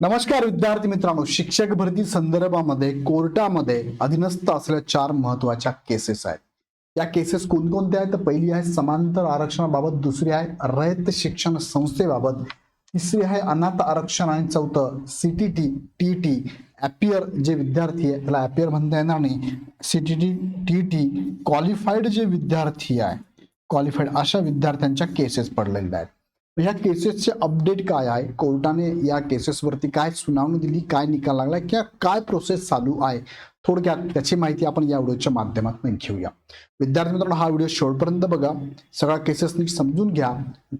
नमस्कार विद्यार्थी मित्रांनो शिक्षक भरती संदर्भामध्ये कोर्टामध्ये अधीनस्थ असलेल्या चार महत्त्वाच्या केसेस आहेत. या केसेस कोणकोणत्या आहेत? तर पहिली आहे समांतर आरक्षणाबाबत दुसरी आहे रयत शिक्षण संस्थेबाबत तिसरी आहे अनाथ आरक्षण आणि चौथं सीटीटी टी अपियर जे विद्यार्थी आहे त्याला अपियर म्हणता येणार नाही. सीटीटी टी टी क्वालिफाईड जे विद्यार्थी आहे क्वालिफाईड अशा विद्यार्थ्यांच्या केसेस पडलेल्या आहेत. ह्या केसेसचे अपडेट काय आहे? कोर्टाने या केसेसवरती काय सुनावणी दिली काय निकाल लागला किंवा काय प्रोसेस चालू आहे? थोडक्यात त्याची माहिती आपण या व्हिडिओच्या माध्यमातून घेऊया. विद्यार्थी मित्रांनो हा व्हिडिओ शेवटपर्यंत बघा. सगळ्या केसेस नीट समजून घ्या.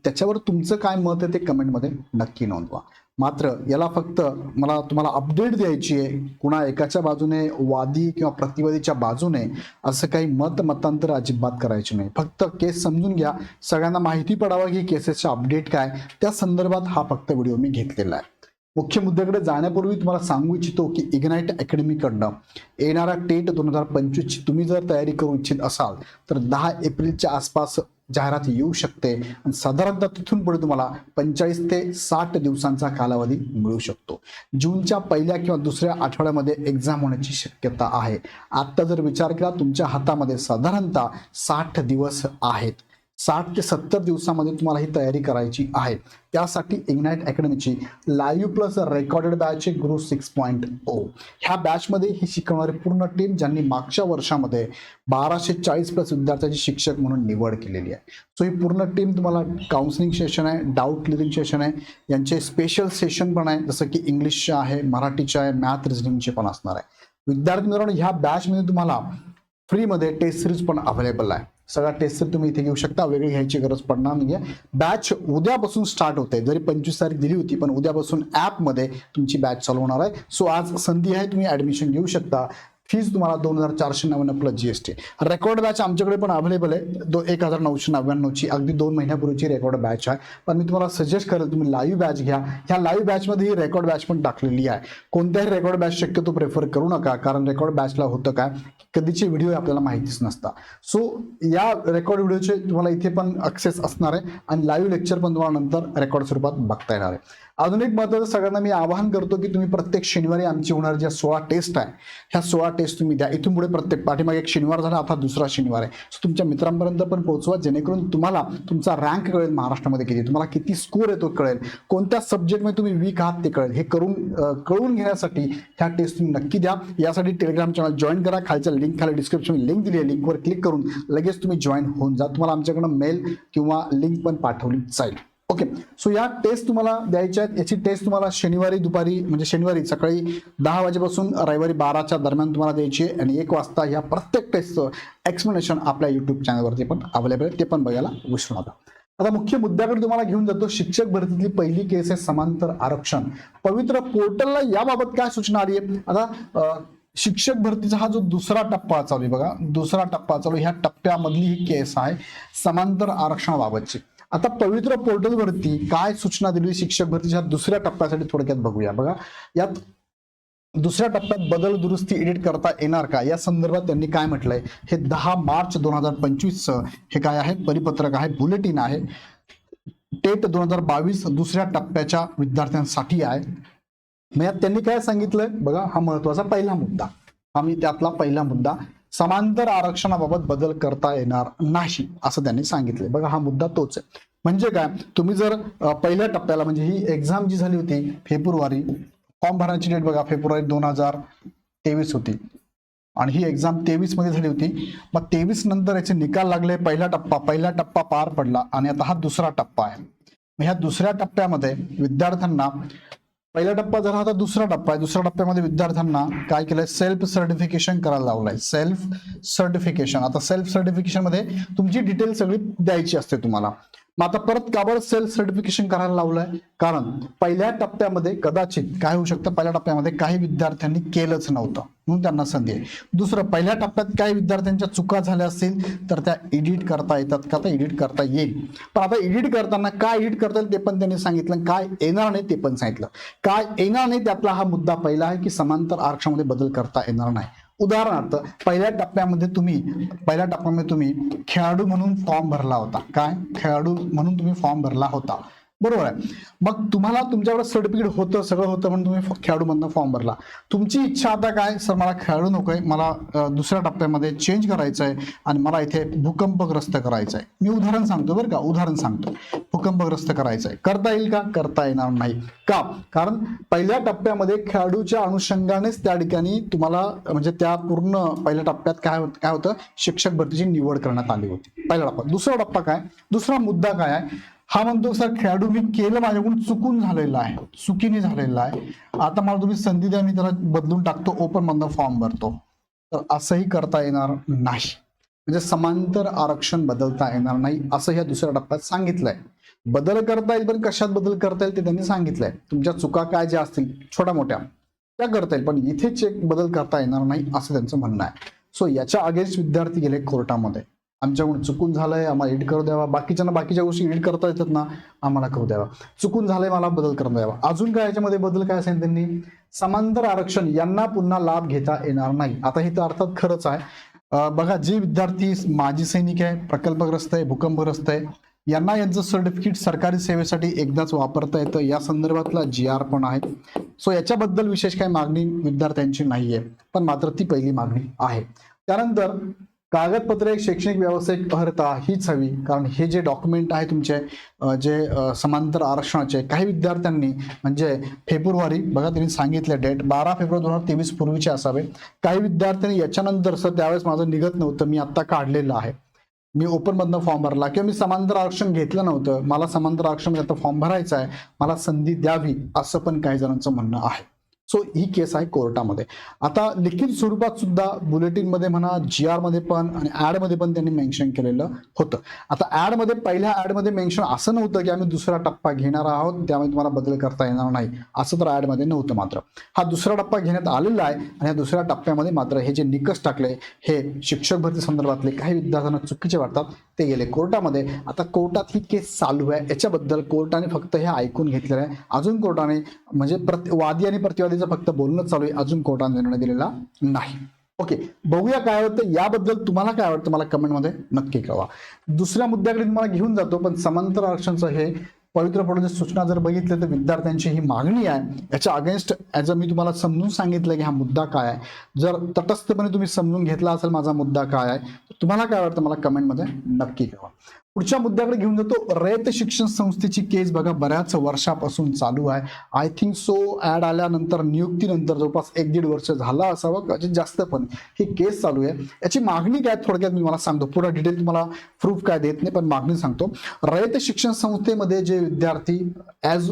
त्याच्यावर तुमचं काय मत आहे ते कमेंटमध्ये नक्की नोंदवा. मात्र याला फक्त मला तुम्हाला अपडेट द्यायची आहे. कुणा एकाच्या बाजूने वादी किंवा प्रतिवादीच्या बाजूने असं काही मत मतांतर अजिबात करायचे नाही. फक्त केस समजून घ्या. सगळ्यांना माहिती पडावं की केसेसचा अपडेट काय. त्या संदर्भात हा फक्त व्हिडिओ मी घेतलेला आहे. मुख्य मुद्द्याकडे जाण्यापूर्वी तुम्हाला सांगू इच्छितो की इग्नाईट अकॅडमीकडनं येणारा टेट दोन हजार पंचवीसची तुम्ही जर तयारी करू इच्छित असाल तर दहा एप्रिलच्या आसपास जाहिरात येऊ शकते. आणि साधारणतः तिथून पुढे तुम्हाला पंचेचाळीस ते साठ दिवसांचा कालावधी मिळू शकतो. जूनच्या पहिल्या किंवा दुसऱ्या आठवड्यामध्ये एक्झाम होण्याची शक्यता आहे. आत्ता जर विचार केला तुमच्या हातामध्ये साधारणतः साठ दिवस आहेत. साठ ते सत्तर दिवसामध्ये तुम्हाला ही तयारी करायची आहे. त्यासाठी इग्नाईट अकॅडमीची लाईव्ह प्लस रेकॉर्डेड बॅच आहे गुरु सिक्स पॉईंट ओ ह्या बॅचमध्ये ही शिकवणारी पूर्ण टीम ज्यांनी मागच्या वर्षामध्ये बाराशे चाळीस प्लस विद्यार्थ्यांची शिक्षक म्हणून निवड केलेली आहे. सो ही पूर्ण टीम तुम्हाला काउन्सिलिंग सेशन आहे डाऊट क्लिअरिंग सेशन आहे. यांचे स्पेशल सेशन पण आहे जसं की इंग्लिशचे आहे मराठीचे आहे मॅथ रिजनिंगचे पण असणार आहे. विद्यार्थी मित्रांनो ह्या बॅचमध्ये तुम्हाला फ्रीमध्ये टेस्ट सिरीज पण अवेलेबल आहे. सगळा टेस्ट तुम्ही इथे घेऊ शकता. वेगळी घ्यायची गरज पडणार नाहीये. बॅच उद्यापासून स्टार्ट होते. जरी पंचवीस तारीख दिली होती पण उद्यापासून ॲपमध्ये तुमची बॅच चालू होणार आहे. सो आज संधी आहे तुम्ही ॲडमिशन घेऊ शकता. फीज तुम्हाला दोन हजार चारशे नव्याण्णव plus G S T record batch आमच्याकडे पण अवेलेबल आहे. दो एक हजार नऊशे नव्याण्णवची अगदी दोन महिन्यापूर्वीची रेकॉर्ड बॅच आहे. पण मी तुम्हाला सजेस्ट करेल तुम्ही लाईव्ह बॅच घ्या. ह्या लाईव्ह बॅचमध्ये ही रेकॉर्ड बॅच पण टाकलेली आहे. कोणत्याही रेकॉर्ड बॅच शक्यतो प्रेफर करू नका कारण रेकॉर्ड बॅचला होतं काय? कधीचे व्हिडिओ आपल्याला माहितीच नसतात. सो या रेकॉर्ड व्हिडिओचे तुम्हाला इथे पण ॲक्सेस असणार आहे आणि लाईव्ह लेक्चर पण तुम्हाला नंतर रेकॉर्ड स्वरूपात बघता येणार आहे. अजून एक महत्त्वाचं सगळ्यांना मी आवाहन करतो की तुम्ही प्रत्येक शनिवारी आमची होणार ज्या सोळा टेस्ट आहे ह्या सोळा टेस्ट तुम्ही द्या. इथून पुढे प्रत्येक पाठीमागे एक शनिवार झाला आता दुसरा शनिवार आहे. सो तुमच्या मित्रांपर्यंत पण पोहोचवा जेणेकरून तुम्हाला तुमचा रँक कळेल महाराष्ट्रामध्ये किती. तुम्हाला किती स्कोर येतो कळेल. कोणत्या सब्जेक्टमध्ये तुम्ही वीक आहात ते कळेल. हे करून कळून घेण्यासाठी ह्या टेस्ट तुम्ही नक्की द्या. यासाठी टेलिग्राम चॅनल जॉईन करा. खालच्या लिंक खाली डिस्क्रिप्शन लिंक दिली आहे. लिंकवर क्लिक करून लगेच तुम्ही जॉईन होऊन जा. तुम्हाला आमच्याकडनं मेल किंवा लिंक पण पाठवली जाईल. ओके सो या टेस्ट तुम्हाला द्यायच्या आहेत. याची टेस्ट तुम्हाला शनिवारी दुपारी म्हणजे शनिवारी सकाळी दहा वाजेपासून रविवारी बाराच्या दरम्यान तुम्हाला द्यायची आहे. आणि एक वाजता या प्रत्येक टेस्टचं एक्सप्लेनेशन आपल्या युट्यूब चॅनलवरती पण अवेलेबल आहे. ते पण बघायला विसरू नका. आता मुख्य मुद्द्याकडे तुम्हाला घेऊन जातो. शिक्षक भरतीतली पहिली केस आहे समांतर आरक्षण. पवित्र पोर्टलला याबाबत काय सूचना आली आहे? आता शिक्षक भरतीचा हा जो दुसरा टप्पा चालू आहे बघा. दुसरा टप्पा चालू ह्या टप्प्यामधली ही केस आहे समांतर आरक्षणाबाबतची. आता पवित्र पोर्टलवरती काय सूचना दिली शिक्षक भरतीच्या दुसऱ्या टप्प्यासाठी थोडक्यात बघूया. बघा यात दुसऱ्या टप्प्यात बदल दुरुस्ती एडिट करता येणार का? या संदर्भात त्यांनी काय म्हटलंय? हे दहा मार्च दोन हजार पंचवीसचं हे काय आहे? परिपत्रक आहे बुलेटिन आहे. टेट दोन हजार बावीस दुसऱ्या टप्प्याच्या विद्यार्थ्यांसाठी आहे. मग यात त्यांनी काय सांगितलंय? बघा हा महत्त्वाचा पहिला मुद्दा. हा मी त्यातला पहिला मुद्दा समांतर आरक्षणाबाबत बदल करता येणार नाही असं त्यांनी सांगितलं बघा हा मुद्दा तोच आहे. म्हणजे काय तुम्ही जर पहिल्या टप्प्याला म्हणजे ही एक्झाम जी झाली होती फेब्रुवारी फॉर्म भरण्याची डेट बघा फेब्रुवारी दोन हजार तेवीस होती. आणि ही एक्झाम तेवीसमध्ये झाली होती. मग तेवीस नंतर याचे निकाल लागले पहिला टप्पा पहिला टप्पा पार पडला आणि आता हा दुसरा टप्पा आहे. ह्या दुसऱ्या टप्प्यामध्ये विद्यार्थ्यांना पहिला टप्पा झाला आता दुसरा टप्पा. आहे दुसऱ्या टप्प्यामध्ये विद्यार्थ्यांना काय केलंय? सेल्फ सर्टिफिकेशन करायला लावलंय. सेल्फ सर्टिफिकेशन आता सेल्फ सर्टिफिकेशनमध्ये तुमची डिटेल सगळी द्यायची असते तुम्हाला. मग आता परत काबळ सेल्फ सर्टिफिकेशन करायला लावलंय. कारण पहिल्या टप्प्यामध्ये कदाचित काय होऊ शकतं? पहिल्या टप्प्यामध्ये काही विद्यार्थ्यांनी केलंच नव्हतं. म्हणून त्यांना संधी आहे. दुसरं पहिल्या टप्प्यात काही विद्यार्थ्यांच्या चुका झाल्या असतील तर त्या एडिट करता येतात का? तर एडिट करता येईल. पण आता एडिट करताना काय एडिट करता येईल ते पण त्यांनी सांगितलं काय येणार नाही ते पण सांगितलं. काय येणार नाही त्यातला हा मुद्दा पहिला आहे की समांतर आरक्षणामध्ये बदल करता येणार नाही. उदाहरणार्थ पहिल्या टप्प्यामध्ये तुम्ही पहिल्या टप्प्यामध्ये तुम्ही खेळाडू म्हणून फॉर्म भरला होता. काय? खेळाडू म्हणून तुम्ही फॉर्म भरला होता. बरोबर आहे. मग तुम्हाला तुमच्याकडे सर्टिफिकेट होतं सगळं होतं म्हणून तुम्ही खेळाडू खेळाडूमधनं फॉर्म भरला. तुमची इच्छा आता काय? सर मला खेळाडू नकोय मला दुसऱ्या टप्प्यामध्ये चेंज करायचं आहे आणि मला इथे भूकंपग्रस्त करायचं आहे. मी उदाहरण सांगतो बरं का उदाहरण सांगतो. भूकंपग्रस्त करायचं आहे. करता येईल का? करता येणार नाही. का? कारण पहिल्या टप्प्यामध्ये खेळाडूच्या अनुषंगानेच त्या ठिकाणी तुम्हाला म्हणजे त्या पूर्ण पहिल्या टप्प्यात काय होत काय होतं? शिक्षक भरतीची निवड करण्यात आली होती. पहिला टप्पा. दुसरा टप्पा काय? दुसरा मुद्दा काय आहे? हा म्हणतो सर खेळाडू मी केलं माझ्याकडून चुकून झालेला आहे. चुकीने झालेला आहे. आता मला तुम्ही संधी द्या मी त्याला बदलून टाकतो ओपन मधनं फॉर्म भरतो. तर असंही करता येणार नाही. म्हणजे समांतर आरक्षण बदलता येणार नाही असं ह्या दुसऱ्या टप्प्यात सांगितलंय. बदल करता येईल पण कशात बदल करता येईल ते त्यांनी सांगितलंय. तुमच्या चुका काय ज्या असतील छोट्या मोठ्या त्या करता येईल पण इथे चेक बदल करता येणार नाही असं त्यांचं म्हणणं आहे. सो याच्या अगेन्स्ट विद्यार्थी गेले कोर्टामध्ये. आमच्याकडून चुकून झालंय आम्हाला एडिट करू द्यावा. बाकीच्यांना बाकीच्या गोष्टी एडिट करता येतात ना आम्हाला करू द्यावा. चुकून झालंय मला बदल करून द्यावा. अजून काय याच्यामध्ये बदल काय असेल त्यांनी? समांतर आरक्षण यांना पुन्हा लाभ घेता येणार नाही. आता हे तर अर्थात खरंच आहे. बघा जे विद्यार्थी माजी सैनिक आहे प्रकल्पग्रस्त आहे भूकंपग्रस्त आहे यांना यांचं सर्टिफिकेट सरकारी सेवेसाठी एकदाच वापरता येतं. या संदर्भातला जी आर पण आहे. सो याच्याबद्दल विशेष काही मागणी विद्यार्थ्यांची नाहीये. पण मात्र ती पहिली मागणी आहे. त्यानंतर कागदपत्रे शैक्षणिक व्यावसायिक अर्हता हीच हवी. कारण हे जे डॉक्युमेंट आहे तुमचे जे समांतर आरक्षणाचे काही विद्यार्थ्यांनी म्हणजे फेब्रुवारी बघा त्यांनी सांगितले डेट बारा फेब्रुवारी दोन हजार तेवीस पूर्वीचे असावे. काही विद्यार्थ्यांनी याच्यानंतर सर त्यावेळेस माझं निघत नव्हतं मी आत्ता काढलेलं आहे. मी ओपनमधनं फॉर्म भरला किंवा मी समांतर आरक्षण घेतलं नव्हतं. मला समांतर आरक्षण आता फॉर्म भरायचा आहे. मला संधी द्यावी असं पण काही जणांचं म्हणणं आहे. सो ही केस आहे कोर्टामध्ये. आता लिखित स्वरूपात सुद्धा बुलेटिनमध्ये म्हणा जी आरमध्ये पण आणि ॲडमध्ये पण त्यांनी मेन्शन केलेलं होतं. आता ऍडमध्ये पहिल्या ॲडमध्ये मेन्शन असं नव्हतं की आम्ही दुसरा टप्पा घेणार आहोत त्यामुळे तुम्हाला बदल करता येणार नाही. असं तर ऍडमध्ये नव्हतं मात्र. हा दुसरा टप्पा घेण्यात आलेला आहे आणि या दुसऱ्या टप्प्यामध्ये मात्र हे जे निकष टाकले हे शिक्षक भरती संदर्भातले काही विद्यार्थ्यांना चुकीचे वाटतात ते गेले कोर्टामध्ये. आता कोर्टात ही केस चालू आहे. याच्याबद्दल कोर्टाने फक्त हे ऐकून घेतलेलं आहे. अजून कोर्टाने म्हणजे प्रति वादी आणि प्रतिवादीचं फक्त बोलणं चालू आहे. अजून कोर्टाने निर्णय दिलेला नाही. ओके बघूया काय होतं. याबद्दल तुम्हाला काय वाटतं मला कमेंटमध्ये नक्की कळवा. दुसऱ्या मुद्द्याकडे तुम्हाला घेऊन जातो पण समांतर आरक्षणचं हे पवित्र पडूच्या सूचना जर बघितल्या तर विद्यार्थ्यांची ही मागणी आहे. याच्या अगेन्स्ट ॲज अ मी तुम्हाला समजून सांगितलं की हा मुद्दा काय आहे. जर तटस्थपणे तुम्ही समजून घेतला असेल माझा मुद्दा काय आहे तर तुम्हाला काय वाटतं मला कमेंटमध्ये नक्की कळवा. पुढच्या मुद्द्याकडे घेऊन जातो. रयत शिक्षण संस्थेची केस बघा बऱ्याच वर्षापासून चालू आहे. आय थिंक सो ऍड आल्यानंतर नियुक्तीनंतर जवळपास एक दीड वर्ष झाला असावं कदाचित जास्त पण. ही केस चालू आहे. याची मागणी काय थोडक्यात मी मला सांगतो. पुढे डिटेल तुम्हाला प्रूफ काय देत नाही पण मागणी सांगतो. रयत शिक्षण संस्थेमध्ये जे विद्यार्थी ॲज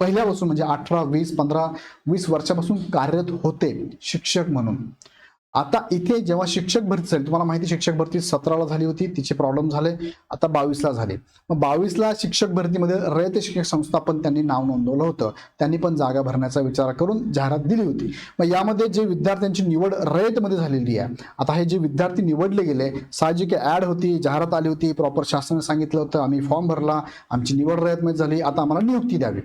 पहिल्यापासून म्हणजे अठरा वीस पंधरा वीस वर्षापासून कार्यरत होते शिक्षक म्हणून. आता इथे जेव्हा शिक्षक भरती झाली तुम्हाला माहिती शिक्षक भरती सतराला झाली होती तिचे प्रॉब्लेम झाले आता बावीसला झाले. मग बावीसला शिक्षक भरतीमध्ये रयत शिक्षक संस्था पण त्यांनी नाव नोंदवलं होतं. त्यांनी पण जागा भरण्याचा विचार करून जाहिरात दिली होती. मग यामध्ये जे विद्यार्थ्यांची निवड रयतमध्ये झालेली आहे आता हे जे विद्यार्थी निवडले गेले साहजिक ऍड होती जाहिरात आली होती प्रॉपर शासनाने सांगितलं होतं आम्ही फॉर्म भरला आमची निवड रयतमध्ये झाली आता आम्हाला नियुक्ती द्यावी.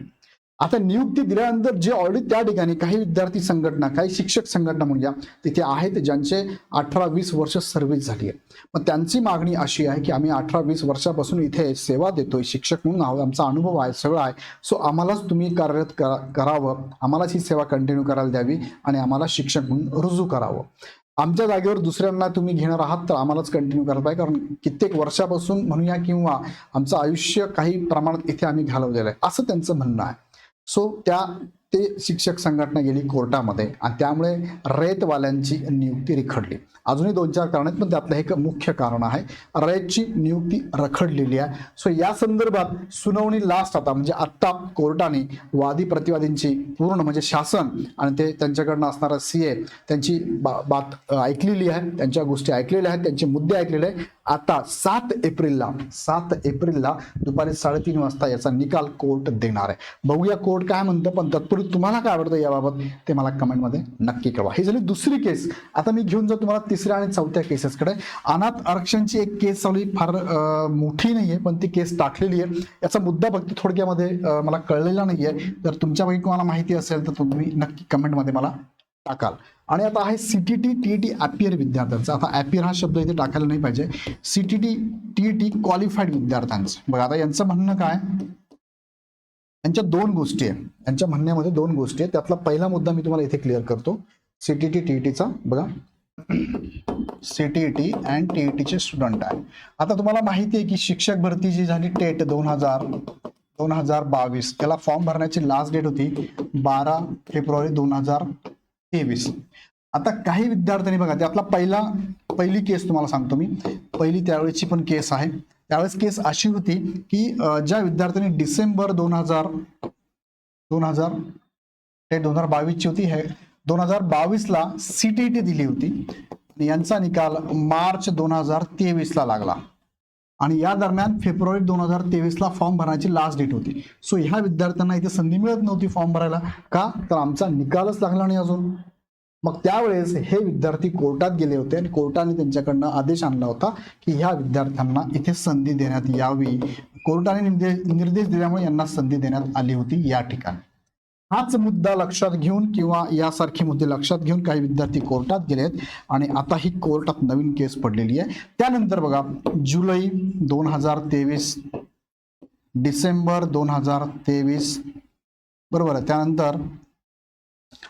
आता नियुक्ती दिल्यानंतर जे ऑलरेडी त्या ठिकाणी काही विद्यार्थी संघटना काही शिक्षक संघटना म्हणूया तिथे आहेत ज्यांचे अठरा वीस वर्ष सर्व्हिस झाली आहे मग त्यांची मागणी अशी आहे की आम्ही अठरा वीस वर्षापासून इथे सेवा देतोय शिक्षक म्हणून आहोत आमचा अनुभव आहे सगळं आहे. सो आम्हालाच तुम्ही कार्यरत करा करावं आम्हालाच ही सेवा कंटिन्यू करायला द्यावी आणि आम्हाला शिक्षक म्हणून रुजू करावं. आमच्या जागेवर दुसऱ्यांना तुम्ही घेणार आहात तर आम्हालाच कंटिन्यू करायला पाहिजे कारण कित्येक वर्षापासून म्हणूया किंवा आमचं आयुष्य काही प्रमाणात इथे आम्ही घालवलेलं आहे. असं त्यांचं म्हणणं आहे. सो त्या ते शिक्षक संघटना गेली कोर्टामध्ये आणि त्यामुळे रयतवाल्यांची नियुक्ती रखडली. अजूनही दोन चार कारण आहेत पण त्यातलं एक मुख्य कारण आहे. रयतची नियुक्ती रखडलेली आहे. सो या संदर्भात सुनावणी लास्ट आता म्हणजे आत्ता कोर्टाने वादी प्रतिवादींची पूर्ण म्हणजे शासन आणि ते त्यांच्याकडनं असणारा सी ए त्यांची बा बात ऐकलेली आहे. त्यांच्या गोष्टी ऐकलेल्या आहेत त्यांचे मुद्दे ऐकलेले आहे आता सात एप्रिलला सात एप्रिलला दुपारी साडेतीन वाजता याचा निकाल कोर्ट देणार आहे. बघूया कोर्ट काय म्हणतं पण तत्पूर्वी तुम्हाला काय आवडतं याबाबत ते मला कमेंटमध्ये नक्की कळवा. ही झाली दुसरी केस. आता मी घेऊन जाऊ तुम्हाला तिसऱ्या आणि चौथ्या केसेसकडे. अनाथ आरक्षणची एक केस चालू फार मोठी मोठी नाहीये पण ती केस टाकलेली आहे. याचा मुद्दा फक्त थोडक्यामध्ये मला कळलेला नाहीये. तर तुमच्यापैकी कोणाला माहिती असेल तर तुम्ही नक्की कमेंटमध्ये मला टाकाल. आणि आता आहे सीटीटी टी ॲपियर विद्यार्थ्यांचा. आता ॲपियर हा शब्द इथे टाकायला नाही पाहिजे. सीटीटी टी क्वालिफाईड विद्यार्थ्यांचं. बघा आता यांचं म्हणणं काय? यांच्या दोन गोष्टी आहे यांच्या म्हणण्यामध्ये दोन गोष्टी आहेत. त्यातला पहिला मुद्दा मी तुम्हाला इथे क्लिअर करतो. सीटीटी टीईटीचा बघा. सीटीईटी अँड टीईटीचे स्टुडंट आहे आता तुम्हाला माहिती आहे की शिक्षक भरती जी झाली टेट दोन हजार दोन हजार बावीस त्याला फॉर्म भरण्याची लास्ट डेट होती बारा फेब्रुवारी दोन हजार तेवीस. आता काही विद्यार्थ्यांनी बघा त्यातला पहिला पहिली केस तुम्हाला सांगतो मी. पहिली त्यावेळेची पण केस आहे. त्यावेळेस केस अशी होती की ज्या विद्यार्थ्यांनी डिसेंबर दोन हजार दोन हजार ते दोन हजार बावीसची होती हे दोन हजार बावीसला सीटीटी दिली होती. आणि यांचा निकाल मार्च दोन हजार तेवीसला लागला. आणि या दरम्यान फेब्रुवारी दोन हजार तेवीसला फॉर्म भरण्याची लास्ट डेट होती. सो ह्या विद्यार्थ्यांना इथे संधी मिळत नव्हती फॉर्म भरायला. का? तर आमचा निकालच लागला नाही अजून. मग त्यावेळेस हे विद्यार्थी कोर्टात गेले होते आणि कोर्टाने त्यांच्याकडनं आदेश आणला होता की ह्या विद्यार्थ्यांना इथे संधी देण्यात यावी. कोर्टाने निर्देश निर्देश दिल्यामुळे यांना संधी देण्यात आली होती या ठिकाणी. हाच मुद्दा लक्षात घेऊन किंवा यासारखे मुद्दे लक्षात घेऊन काही विद्यार्थी कोर्टात गेलेत आणि आता ही कोर्टात नवीन केस पडलेली आहे. त्यानंतर बघा जुलै दोन हजार तेवीस डिसेंबर दोन हजार तेवीस बरोबर आहे. त्यानंतर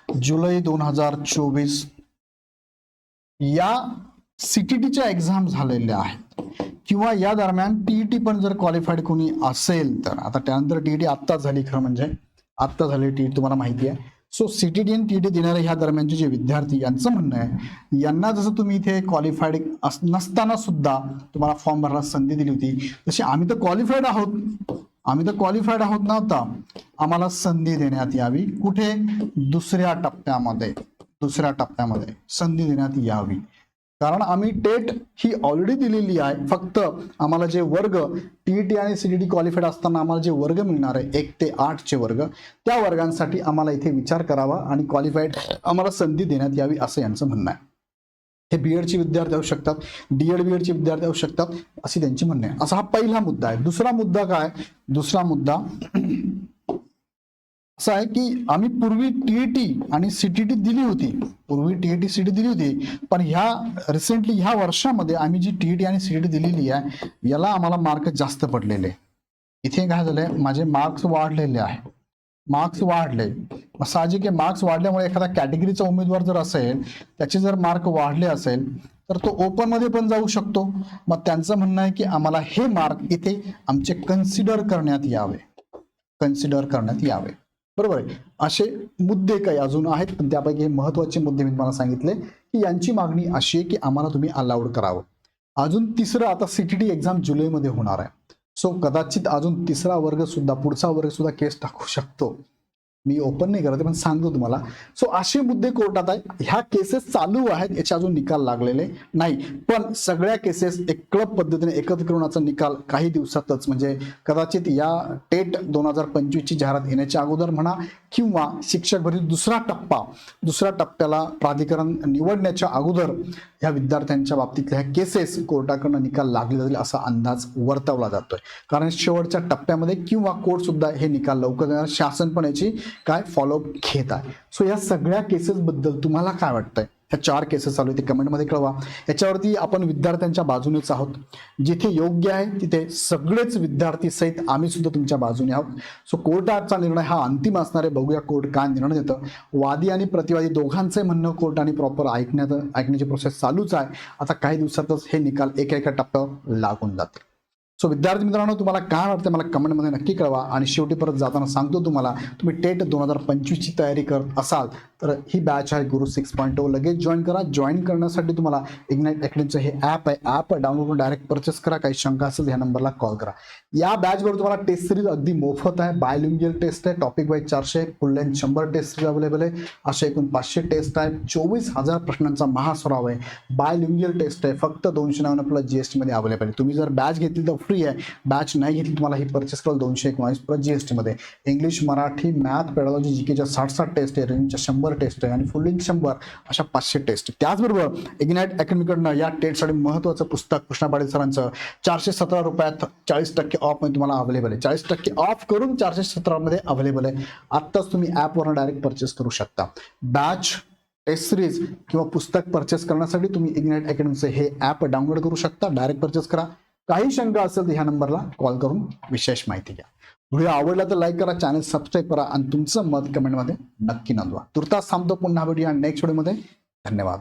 जुलै दोन हजार चोवीस या सीटीटीच्या एक्झाम झालेल्या आहेत. किंवा या दरम्यान टीईटी पण जर क्वालिफाईड कोणी असेल तर. आता त्यानंतर टीईटी आत्ताच झाली खरं म्हणजे. आत्ता झाली टीईटी तुम्हाला माहिती आहे. सो सीटीटी आणि टीईटी देणारे ह्या दरम्यानचे जे विद्यार्थी यांचं म्हणणं आहे यांना जसं तुम्ही इथे क्वालिफाईड नसताना सुद्धा तुम्हाला फॉर्म भरायला संधी दिली होती तशी आम्ही तर क्वालिफाईड आहोत. आम्ही तर क्वालिफाईड आहोत ना आम्हाला संधी देण्यात यावी. कुठे? दुसऱ्या टप्प्यामध्ये. दुसऱ्या टप्प्यामध्ये संधी देण्यात यावी. कारण आम्ही टेट ही ऑलरेडी दिलेली आहे. फक्त आम्हाला जे वर्ग टीईटी आणि सीटीटी क्वालिफाईड असताना आम्हाला जे वर्ग मिळणार आहे एक ते आठचे वर्ग त्या वर्गांसाठी आम्हाला इथे विचार करावा आणि क्वालिफाईड आम्हाला संधी देण्यात यावी असं यांचं म्हणणं आहे. हे बी एडचे विद्यार्थी असू शकतात डी एड बी एडचे विद्यार्थी असू शकतात अशी त्यांची म्हणणे आहे. असा हा पहिला मुद्दा आहे. दुसरा मुद्दा काय? दुसरा मुद्दा असा आहे की आम्ही पूर्वी टीईटी आणि सीटीटी दिली होती. पूर्वी टीईटी सीटी दिली होती. पण ह्या रिसेंटली ह्या वर्षामध्ये आम्ही जी टीईटी आणि सीटीटी दिलेली आहे याला आम्हाला मार्क जास्त पडलेले. इथे काय झालंय? माझे मार्क्स वाढलेले आहे. मार्क्स वाढले. मग साहजिक आहे मार्क्स वाढल्यामुळे एखादा कॅटेगरीचा उमेदवार जर असेल त्याचे जर मार्क वाढले असेल तर तो ओपनमध्ये पण जाऊ शकतो. मग त्यांचं म्हणणं आहे की आम्हाला हे मार्क इथे आमचे कन्सिडर करण्यात यावे. कन्सिडर करण्यात यावे. बरोबर आहे? असे मुद्दे काही अजून आहेत पण त्यापैकी महत्त्वाचे मुद्दे मी तुम्हाला सांगितले की यांची मागणी अशी आहे की आम्हाला तुम्ही अलाउड करावं. अजून तिसरं आता सीटीटी एक्झाम जुलैमध्ये होणार आहे. सो कदाचित अजून तिसरा वर्ग सुद्धा पुढचा वर्ग सुद्धा केस टाकू शकतो. मी ओपन नाही करत पण सांगतो तुम्हाला. सो असे मुद्दे कोर्टात आहेत ह्या केसेस चालू आहेत याचे अजून निकाल लागलेले नाही. पण सगळ्या केसेस एक क्लब पद्धतीने एकत्र करूनचा निकाल काही दिवसातच म्हणजे कदाचित या टेट दोन हजार पंचवीसची जाहिरात येण्याच्या अगोदर म्हणा किंवा शिक्षक भरती दुसरा टप्पा दुसऱ्या टप्प्याला प्राधिकरण निवडण्याच्या अगोदर ह्या विद्यार्थ्यांच्या बाबतीतल्या ह्या केसेस कोर्टाकडनं निकाल लागले जाईल असा अंदाज वर्तवला जातोय. कारण शेवटच्या टप्प्यामध्ये किंवा कोर्ट सुद्धा हे निकाल लवकर देणार. शासन पण याची काय फॉलोअप घेत आहे. सो या सगळ्या केसेसबद्दल तुम्हाला काय वाटतंय? ह्या चार केसेस चालू आहेत ते कमेंटमध्ये कळवा. याच्यावरती आपण विद्यार्थ्यांच्या बाजूनेच आहोत. जिथे योग्य आहे तिथे सगळेच विद्यार्थी सहित आम्ही सुद्धा तुमच्या बाजूने आहोत. सो कोर्टाचा निर्णय हा अंतिम असणार आहे. बघूया कोर्ट काय निर्णय देतं. वादी आणि प्रतिवादी दोघांचे म्हणणं कोर्टाने प्रॉपर ऐकण्यात ऐकण्याची प्रोसेस चालूच आहे. आता काही दिवसातच हे निकाल एका एका टप्प्यावर लागून जातील. सो विद्यार्थी मित्रांनो तुम्हाला काय वाटतं मला कमेंटमध्ये नक्की कळवा. आणि शेवटी परत जाताना सांगतो तुम्हाला तुम्ही टेट दोन हजार पंचवीसची तयारी करत असाल तर ही बॅच आहे गुरु सिक्स पॉईंट oh. लगेच जॉईन करा. जॉईन करण्यासाठी तुम्हाला इग्नाईट अकॅडमीचं हे ॲप आहे. ॲप डाउनलोड करून डायरेक्ट परचेस करा. काही शंका असेल ह्या नंबरला कॉल करा. या बॅचवर तुम्हाला टेस्ट सिरीज अगदी मोफत आहे. बायलिंगियल टेस्ट आहे. टॉपिक वाईज चारशे फुल लेंथ शंभर टेस्ट सिरीज अवेलेबल आहे. असे एकूण पाचशे टेस्ट आहे चोवीस हजार प्रश्नांचा महासराव आहे. बायलिंगियल टेस्ट आहे. फक्त दोनशे नव्याण्णव आपल्याला जी एस टीमध्ये अवेलेबल आहे. तुम्ही जर बॅच घेतली तर फ्री आहे. बॅच नाही घेतली तुम्हाला ही परचेस कराल दोनशे एकोणीस प्लस जी एस टीमध्ये English Marathi math pedagogy G केच्या साठ साठ टेस्ट आहे. रेंजच्या शंभर टेस्ट आहे आणि फुलिंग शंभर अशा पाचशे टेस्ट त्याचबरोबर इग्नाईट अकॅडमीकडनं या टेस्टसाठी महत्त्वाचं पुस्तक कृष्णा पाटील सरांचं चारशे सतरा रुपयात चाळीस टक्के ऑफमध्ये तुम्हाला अवेलेबल आहे. चाळीस टक्के ऑफ करून चारशे सतरामध्ये अवेलेबल आहे. आत्ताच तुम्ही ॲपवरून डायरेक्ट परचेस करू शकता. बॅच टेस्ट सिरीज किंवा पुस्तक परचेस करण्यासाठी तुम्ही इग्नाईट अकॅडमीचं हे ॲप डाउनलोड करू शकता. डायरेक्ट परचेस करा. काही शंका असेल तर ह्या नंबरला कॉल करून विशेष माहिती घ्या. व्हिडिओ आवडला तर लाईक करा चॅनल सबस्क्राईब करा आणि तुमचं मत कमेंटमध्ये नक्की नोंदवा. तुर्तास थांबतो पुन्हा भेटूया नेक्स्ट व्हिडिओमध्ये धन्यवाद.